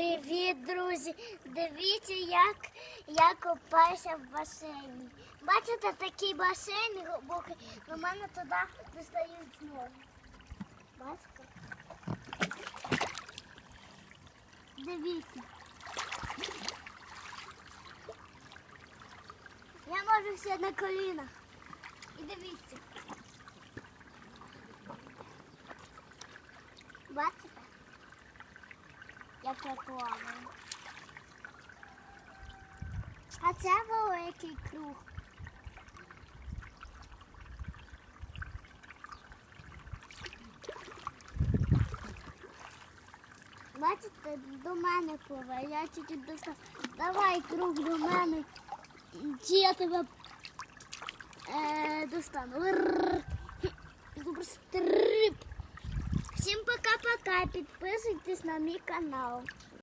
Привіт, друзі! Дивіться, як я купаюся в басейні. Бачите, такий басейн глибокий, до мене туди достають знову. Бачите? Дивіться. Я можу все на колінах. І дивіться. Бачите? Як я плаваю. А це великий круг. Бачите, до мене пливе. Давай круг до мене. Чи я тебе е, достану. Супер стрип. Всім пока-пока. Підписуйтесь на мій канал.